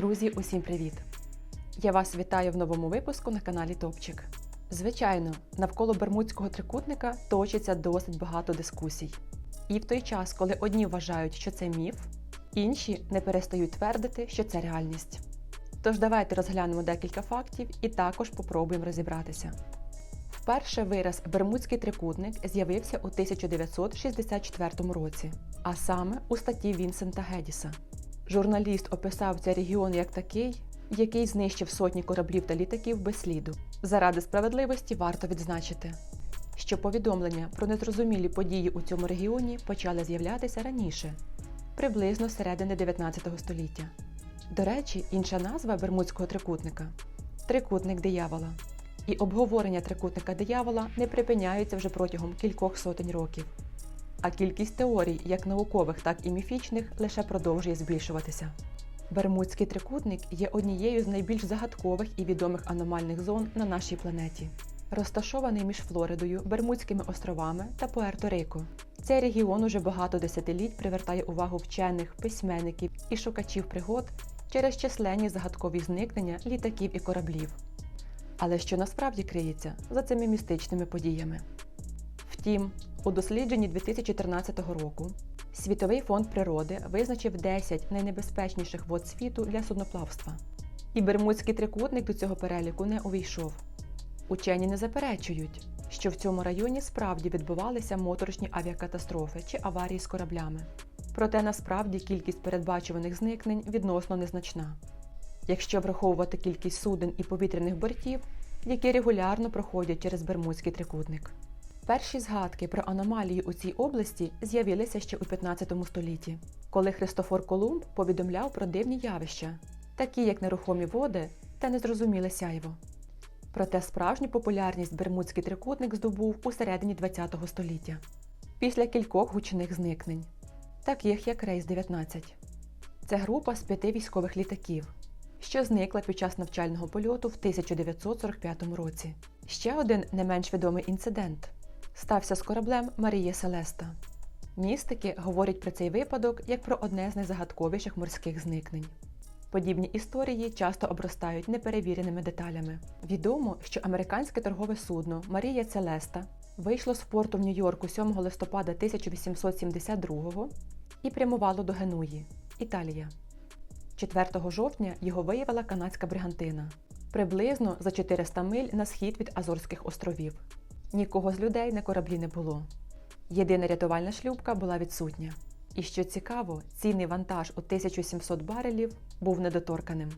Друзі, усім привіт! Я вас вітаю в новому випуску на каналі Топчик. Звичайно, навколо Бермудського трикутника точиться досить багато дискусій. І в той час, коли одні вважають, що це міф, інші не перестають твердити, що це реальність. Тож давайте розглянемо декілька фактів і також попробуємо розібратися. Вперше вираз Бермудський трикутник з'явився у 1964 році, а саме у статті Вінсента Гедіса. Журналіст описав цей регіон як такий, який знищив сотні кораблів та літаків без сліду. Заради справедливості варто відзначити, що повідомлення про незрозумілі події у цьому регіоні почали з'являтися раніше, приблизно середини 19 століття. До речі, інша назва Бермудського трикутника трикутник диявола. І обговорення трикутника диявола не припиняються вже протягом кількох сотень років. А кількість теорій, як наукових, так і міфічних, лише продовжує збільшуватися. Бермудський трикутник є однією з найбільш загадкових і відомих аномальних зон на нашій планеті. Розташований між Флоридою, Бермудськими островами та Пуерто-Рико. Цей регіон уже багато десятиліть привертає увагу вчених, письменників і шукачів пригод через численні загадкові зникнення літаків і кораблів. Але що насправді криється за цими містичними подіями? Втім, у дослідженні 2014 року Світовий фонд природи визначив 10 найнебезпечніших вод світу для судноплавства. І Бермудський трикутник до цього переліку не увійшов. Учені не заперечують, що в цьому районі справді відбувалися моторошні авіакатастрофи чи аварії з кораблями. Проте насправді кількість передбачуваних зникнень відносно незначна. Якщо враховувати кількість суден і повітряних бортів, які регулярно проходять через Бермудський трикутник. Перші згадки про аномалії у цій області з'явилися ще у 15 столітті, коли Христофор Колумб повідомляв про дивні явища, такі як нерухомі води та незрозуміле сяйво. Проте справжню популярність Бермудський трикутник здобув у середині ХХ століття, після кількох гучних зникнень, таких як Рейс 19. Це група з п'яти військових літаків, що зникла під час навчального польоту в 1945 році. Ще один не менш відомий інцидент стався з кораблем Марія Селеста. Містики говорять про цей випадок як про одне з найзагадковіших морських зникнень. Подібні історії часто обростають неперевіреними деталями. Відомо, що американське торгове судно Марія Целеста вийшло з порту в Нью-Йорку 7 листопада 1872 і прямувало до Генуї, Італія. 4 жовтня його виявила канадська бригантина приблизно за 400 миль на схід від Азорських островів. Нікого з людей на кораблі не було. Єдина рятувальна шлюпка була відсутня. І що цікаво, цінний вантаж у 1700 барелів був недоторканим.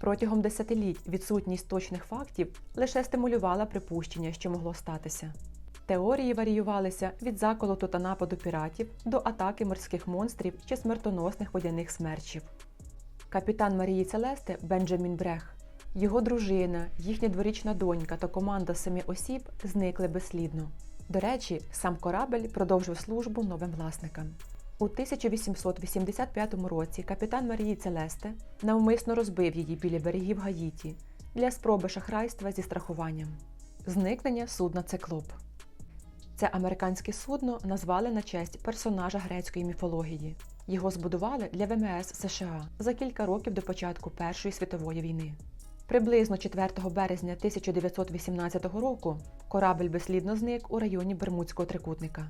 Протягом десятиліть відсутність точних фактів лише стимулювала припущення, що могло статися. Теорії варіювалися від заколоту та нападу піратів до атаки морських монстрів чи смертоносних водяних смерчів. Капітан Марії Целесте Бенджамін Брех його дружина, їхня дворічна донька та команда семи осіб зникли безслідно. До речі, сам корабель продовжив службу новим власникам. У 1885 році капітан Марії Целесте навмисно розбив її біля берегів Гаїті для спроби шахрайства зі страхуванням. Зникнення судна Циклоп. Це американське судно назвали на честь персонажа грецької міфології. Його збудували для ВМС США за кілька років до початку Першої світової війни. Приблизно 4 березня 1918 року корабель безслідно зник у районі Бермудського трикутника.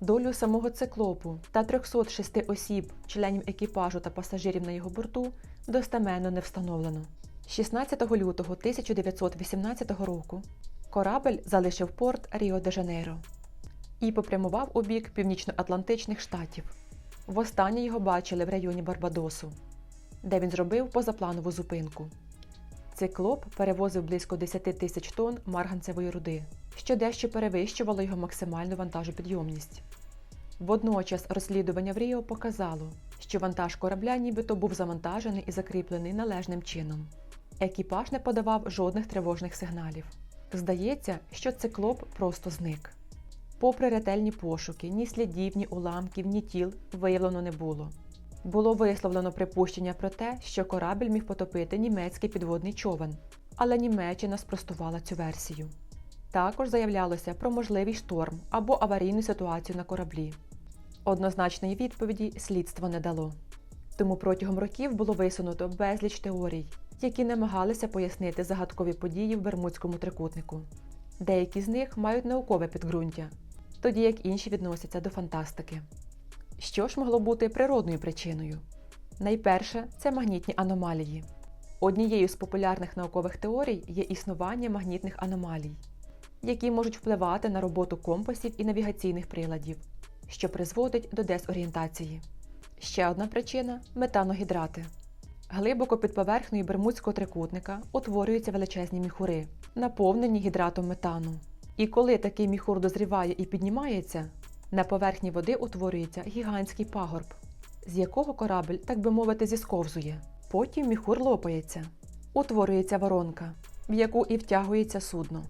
Долю самого циклопу та 306 осіб, членів екіпажу та пасажирів на його борту, достеменно не встановлено. 16 лютого 1918 року корабель залишив порт Ріо де Жанейро і попрямував у бік північноатлантичних штатів. Востаннє його бачили в районі Барбадосу, де він зробив позапланову зупинку. Циклоп перевозив близько 10 тисяч тонн марганцевої руди, що дещо перевищувало його максимальну вантажопідйомність. Водночас розслідування в Ріо показало, що вантаж корабля нібито був завантажений і закріплений належним чином. Екіпаж не подавав жодних тривожних сигналів. Здається, що циклоп просто зник. Попри ретельні пошуки, ні слідів, ні уламків, ні тіл виявлено не було. Було висловлено припущення про те, що корабель міг потопити німецький підводний човен, але Німеччина спростувала цю версію. Також заявлялося про можливий шторм або аварійну ситуацію на кораблі. Однозначної відповіді слідство не дало. Тому протягом років було висунуто безліч теорій, які намагалися пояснити загадкові події в Бермудському трикутнику. Деякі з них мають наукове підґрунтя, тоді як інші відносяться до фантастики. Що ж могло бути природною причиною? Найперше це магнітні аномалії. Однією з популярних наукових теорій є існування магнітних аномалій, які можуть впливати на роботу компасів і навігаційних приладів, що призводить до дезорієнтації. Ще одна причина метаногідрати. Глибоко під поверхнею Бермудського трикутника утворюються величезні міхури, наповнені гідратом метану. І коли такий міхур дозріває і піднімається, на поверхні води утворюється гігантський пагорб, з якого корабль, так би мовити, зісковзує. Потім міхур лопається, утворюється воронка, в яку і втягується судно.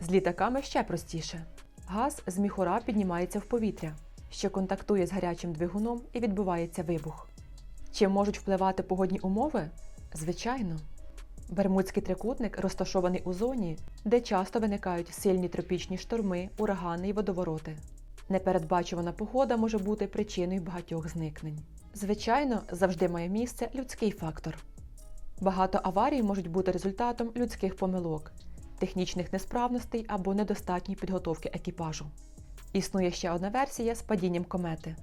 З літаками ще простіше. Газ з міхура піднімається в повітря, що контактує з гарячим двигуном і відбувається вибух. Чи можуть впливати погодні умови? Звичайно. Бермудський трикутник розташований у зоні, де часто виникають сильні тропічні шторми, урагани і водовороти. Непередбачувана погода може бути причиною багатьох зникнень. Звичайно, завжди має місце людський фактор. Багато аварій можуть бути результатом людських помилок, технічних несправностей або недостатньої підготовки екіпажу. Існує ще одна версія з падінням комети.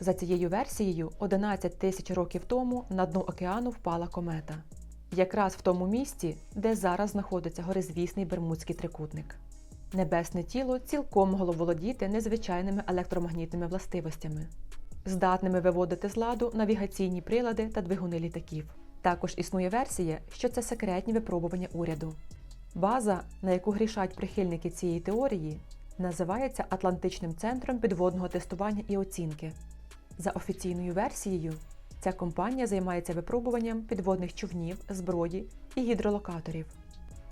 За цією версією, 11 тисяч років тому на дно океану впала комета, якраз в тому місці, де зараз знаходиться горизвісний Бермудський трикутник. Небесне тіло цілком могло володіти незвичайними електромагнітними властивостями, здатними виводити з ладу навігаційні прилади та двигуни літаків. Також існує версія, що це секретні випробування уряду. База, на яку грішать прихильники цієї теорії, називається Атлантичним центром підводного тестування і оцінки. За офіційною версією, ця компанія займається випробуванням підводних човнів, зброї і гідролокаторів.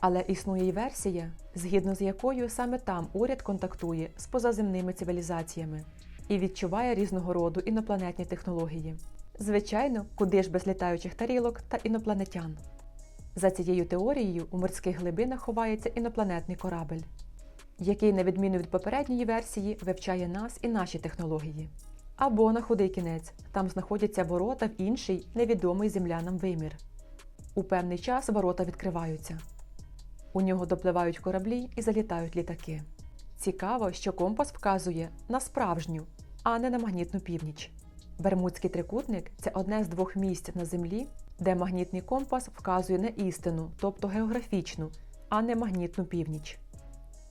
Але існує й версія, згідно з якою саме там уряд контактує з позаземними цивілізаціями і відчуває різного роду інопланетні технології. Звичайно, куди ж без літаючих тарілок та інопланетян. За цією теорією, у морських глибинах ховається інопланетний корабель, який, на відміну від попередньої версії, вивчає нас і наші технології. Або на худий кінець там знаходяться ворота в інший невідомий землянам вимір. У певний час ворота відкриваються. У нього допливають кораблі і залітають літаки. Цікаво, що компас вказує на справжню, а не на магнітну північ. Бермудський трикутник це одне з двох місць на Землі, де магнітний компас вказує на істину, тобто географічну, а не магнітну північ.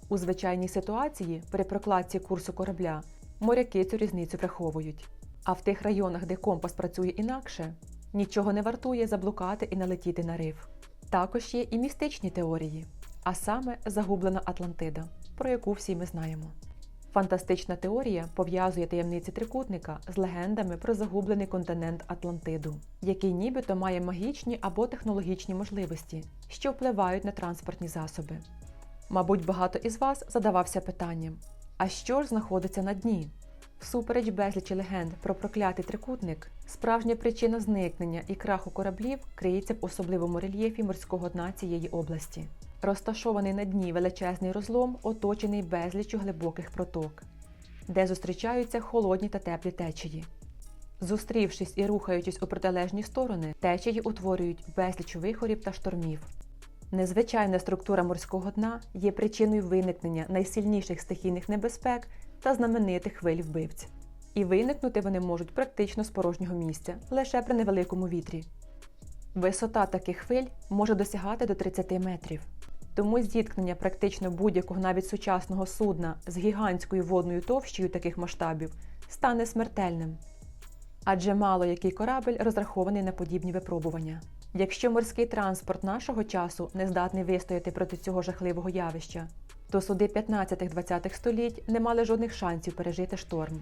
У звичайній ситуації при прокладці курсу корабля моряки цю різницю враховують. А в тих районах, де компас працює інакше, нічого не вартує заблукати і налетіти на риф. Також є і містичні теорії, а саме загублена Атлантида, про яку всі ми знаємо. Фантастична теорія пов'язує таємниці трикутника з легендами про загублений континент Атлантиду, який нібито має магічні або технологічні можливості, що впливають на транспортні засоби. Мабуть, багато із вас задавався питанням: а що ж знаходиться на дні? Всупереч безлічі легенд про проклятий трикутник, справжня причина зникнення і краху кораблів криється в особливому рельєфі морського дна цієї області. Розташований на дні величезний розлом, оточений безліччю глибоких проток, де зустрічаються холодні та теплі течії. Зустрівшись і рухаючись у протилежні сторони, течії утворюють безліч вихорів та штормів. Незвичайна структура морського дна є причиною виникнення найсильніших стихійних небезпек та знаменитих хвиль вбивць. І виникнути вони можуть практично з порожнього місця, лише при невеликому вітрі. Висота таких хвиль може досягати до 30 метрів. Тому зіткнення практично будь-якого навіть сучасного судна з гігантською водною товщею таких масштабів стане смертельним. Адже мало який корабель розрахований на подібні випробування. Якщо морський транспорт нашого часу не здатний вистояти проти цього жахливого явища, то суди 15-20 століть не мали жодних шансів пережити шторм.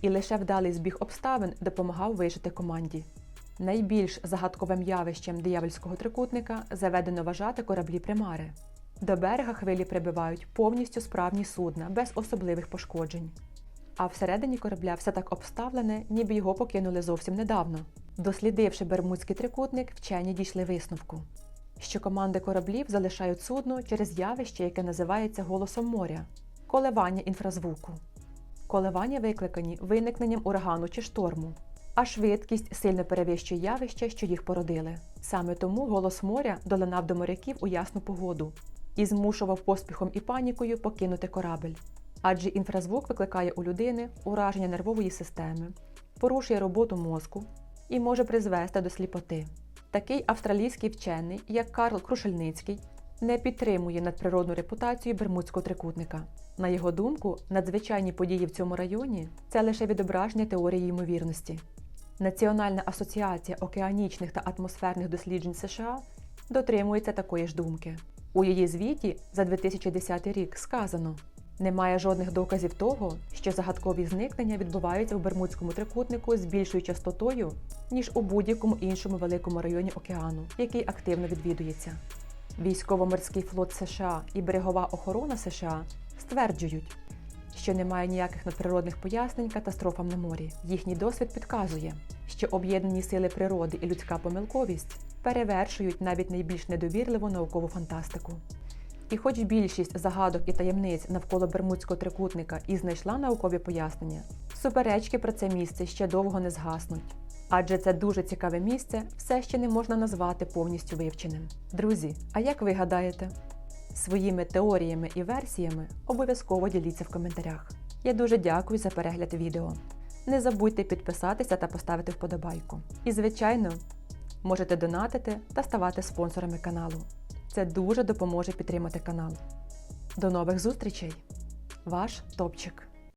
І лише вдалий збіг обставин допомагав вижити команді. Найбільш загадковим явищем диявольського трикутника заведено вважати кораблі примари. До берега хвилі прибивають повністю справні судна без особливих пошкоджень. А всередині корабля все так обставлене, ніби його покинули зовсім недавно. Дослідивши Бермудський трикутник, вчені дійшли висновку, що команди кораблів залишають судно через явище, яке називається голосом моря коливання інфразвуку. Коливання викликані виникненням урагану чи шторму, а швидкість сильно перевищує явища, що їх породили. Саме тому голос моря долинав до моряків у ясну погоду і змушував поспіхом і панікою покинути корабель. Адже інфразвук викликає у людини ураження нервової системи, порушує роботу мозку і може призвести до сліпоти. Такий австралійський вчений, як Карл Крушельницький, не підтримує надприродну репутацію Бермудського трикутника. На його думку, надзвичайні події в цьому районі це лише відображення теорії ймовірності. Національна асоціація океанічних та атмосферних досліджень США дотримується такої ж думки. У її звіті за 2010 рік сказано: немає жодних доказів того, що загадкові зникнення відбуваються в Бермудському трикутнику з більшою частотою, ніж у будь-якому іншому великому районі океану, який активно відвідується. Військово-морський флот США і берегова охорона США стверджують, що немає ніяких надприродних пояснень катастрофам на морі. Їхній досвід підказує, що об'єднані сили природи і людська помилковість перевершують навіть найбільш недовірливу наукову фантастику. І хоч більшість загадок і таємниць навколо Бермудського трикутника і знайшла наукові пояснення, суперечки про це місце ще довго не згаснуть. Адже це дуже цікаве місце все ще не можна назвати повністю вивченим. Друзі, а як ви гадаєте? Своїми теоріями і версіями обов'язково діліться в коментарях. Я дуже дякую за перегляд відео. Не забудьте підписатися та поставити вподобайку. І, звичайно, можете донатити та ставати спонсорами каналу. Це дуже допоможе підтримати канал. До нових зустрічей! Ваш Топчик!